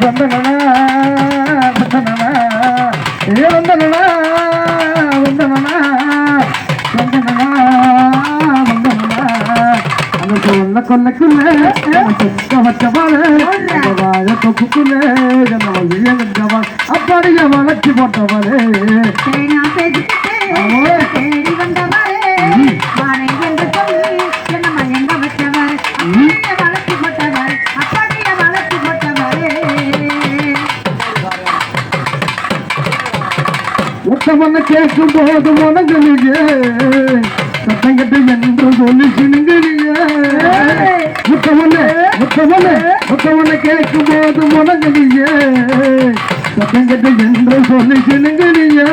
வந்தனனா வந்தனனா ஏ வந்தனனா வந்தனனா வந்தனனா வந்தனனா அந்த சொல்ல கொல்லக்குள்ள சொக்க வச்சவாள வாழ தொப்புக்குள்ள வழிய வந்தவள் அப்படியே வளர்ச்சி போட்டவளே தேனா பேசிக்கிட்டே ஆமா. தேடி வந்தவரே வானை என்று உத்தமன கேட்கும் போது முனங்கலியே சத்தம் கட்டு என்று சொல்லி சினுங்கலியே முத்தமன முத்தமன முத்தமன கேட்கும் போது முனங்கலியே சத்தம் கட்டு என்று சொல்லி சினுங்கலியே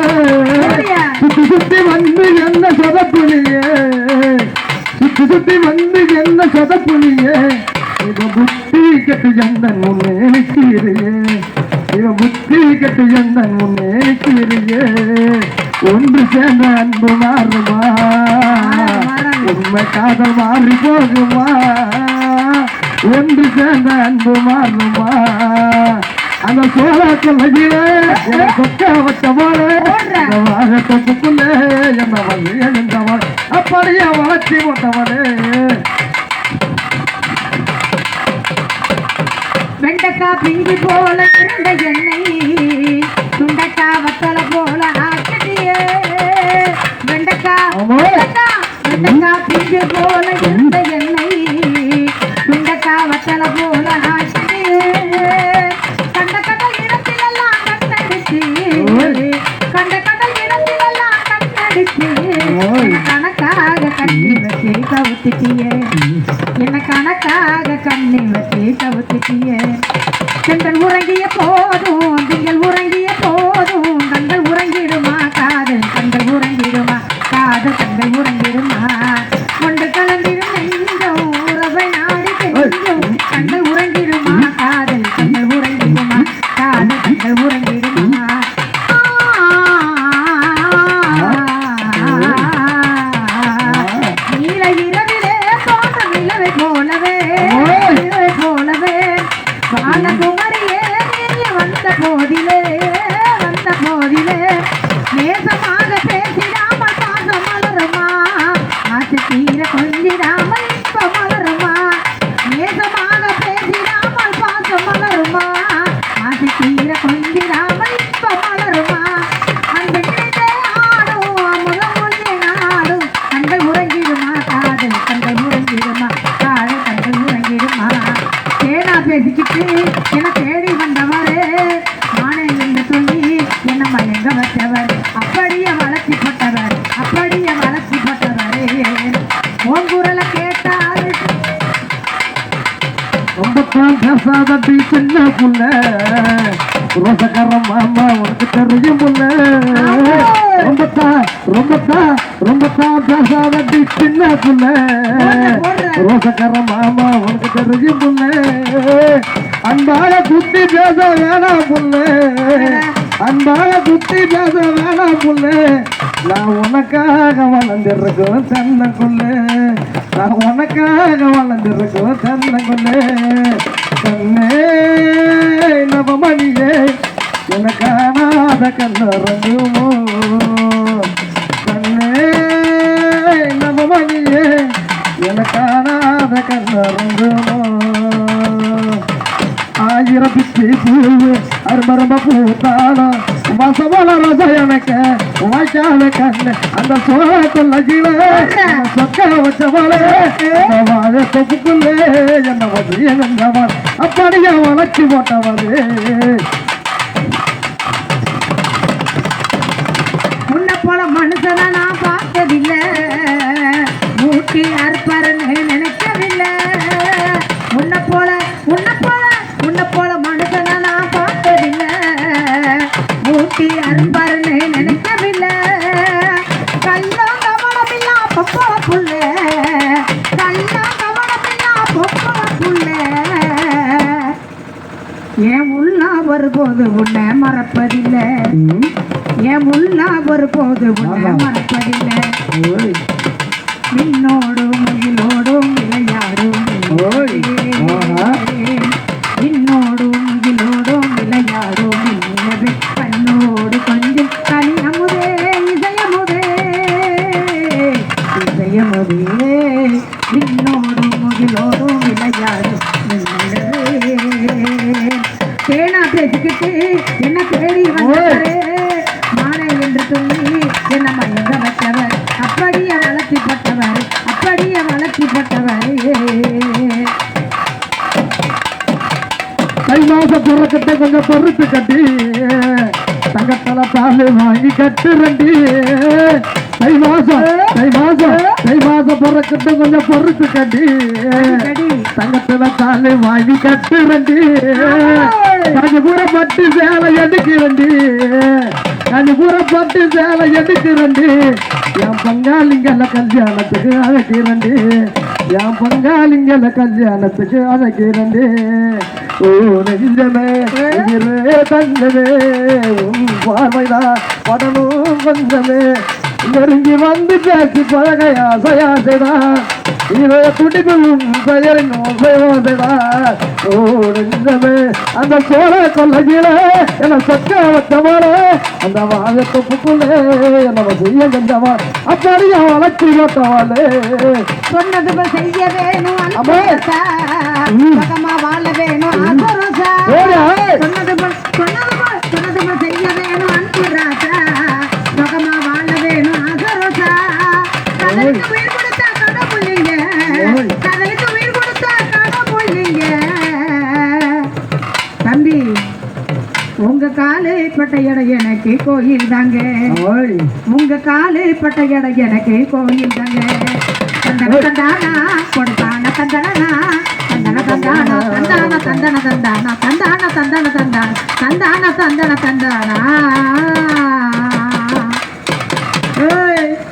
சுத்தி சுத்தி வந்து என்ன சொதப்புலியே? சுத்தி சுத்தி வந்து என்ன சொதப்புலியே? இவ புத்தி கெட்டு எந்தன் முன்னே நிற்கிறே இவ புத்தி கெட்டு எந்தன் முன்னே நிற்கிறே ஒன்று சேர்ந்த அன்பு மாறுமா? உண்மை காதல் மாறி போகுமா? ஒன்று சேர்ந்த அன்பு மாறுமா? அந்த சோழ கொள்ளையிலே சொக்க வச்ச போல வாழ தொப்புக்குள்ளே என்ன வந்து எழுந்தவள். அப்படியே வளர்ச்சி போட்டவளே. பிஞ்சு போல இருந்த எண்ணெய் சுண்டக்கா வத்தல போல ஆக்கிட்டியே வெண்டைக்கா. வெண்டைக்கா வெண்டைக்கா பிஞ்சு போல இருந்த எண்ணெய் சுண்டக்கா வத்தல போல ஆக்கிட்டியே கண்ட கண்ட இடத்திலெல்லாம் கண்ணடிச்சு கண்ட கண்ட இடத்திலெல்லாம் கண்ணடிச்சு. கணக்காக கண்ணி வச்சு கவுத்துட்டியே என்ன கணக்காக கண்ணி வச்சு கவுத்துட்டியே செந்தன் உறங்கிய போதும் திங்கள் உறங்கிய ரொம்பத்தான் பேசாதடி சின்ன. புள்ள ரோசக்காரன் மாமா உனக்கு தெரியும் புள்ள ரொம்பத்தான் ரொம்பத்தான் பேசாதடி சின்ன. புள்ள ரோசக்காரன் மாமா உனக்கு தெரியும் புள்ள அன்பாக குத்தி பேச வேணாம் புள்ள அன்பாக குத்தி பேச வேணாம் புள்ள நான் உனக்காக வளர்ந்துருக்கோம் தன்னக்குள்ள நான் உனக்காக வளர்ந்துருக்கோம் தன்னக்குள்ள கண்ணே நவமணியே எனக்கானாத கண்ணறங்குமோ கண்ணே நவமணியே எனக்கானாத கண்ணறங்குமோ பிச்சி பூவு அருமரம்ப பூத்தாளம் வசவல ரசயனக்க வாய்க்கால கண்ணு அந்த சோழ கொல்லகில சொக்க வச்சவளே வாழ தொப்புக்குள்ளே என்ன வசிய வென்றவள் அப்படியே வளர்ச்சி போட்டவளே என் உள்ளா வரும்போது உன்னை மறப்பதில்லை. என் உள்ளா வரும்போது உன்னை மறப்பதில்லை. மின்னோடும் முகிலோடும் விளையாடும் மின்னோடும் முகிலோடும் விளையாடும் கண்ணோடு கொஞ்சம் தனி அமுதே இதயமுதே. இதயமுதே. மின்னோடும் முகிலோடும் விளையாடும் பேசிக்கிட்டு என்ன தேடி வந்தாரே மாலை என்று சொல்லி என்ன மயங்க வச்சவர்? அப்படியே வளர்த்தி போட்டவர் அப்படியே வளர்த்தி போட்டவர் தை மாசம் பிறக்கட்ட கொஞ்சம் பொறுத்து கட்டி. தாலு வாங்கி கட்டு ரெண்டி தை மாசம் தை மாசம் தை மாசம் பிறக்கட்ட கொஞ்சம் பொறுத்து கட்டி தங்கத்துல தாலு வாங்கி கட்டு ரெண்டி கஞ்சிபுர பட்டு சேலை எடுக்கு ரெண்டி கஞ்சிபுர பட்டு சேலை எடுக்கு ரெண்டி என் பங்காளிங்கள கல்யாணத்துக்கு அழகு ரெண்டி என் பங்காளிங்கள கல்யாணத்துக்கு அழகு ரெண்டி ஓ நெஞ்சமே உயிரே தங்கமே உன் பார்வைதான் படணும் கொஞ்சமே நெருங்கி வந்து பேசி பழக ஆசையாசைதான் இதோ துடிப்பும் பெயரின் ஓசையோசைதான் ஓ நெஞ்சமே அந்த சோழ கொல்லையில என சொக்க வச்சவரே அந்த வாழ தொப்புக்குள்ளே என்ன செய்ய செஞ்சவா அப்படியே வளர்ச்சி போட்டவாளே சொன்னது செய்ய வேணும் பட்ட இடம் எனக்கு கோயில் தாங்க உங்க காலு பட்ட இடம் எனக்கு கோயில் தாங்க தந்தன தந்தானா கொடுத்தான தந்தனா தந்தன தந்தானா தந்தான தந்தன தந்தானா தந்தான தந்தன தந்தானா தந்தான தந்தன. தந்தானா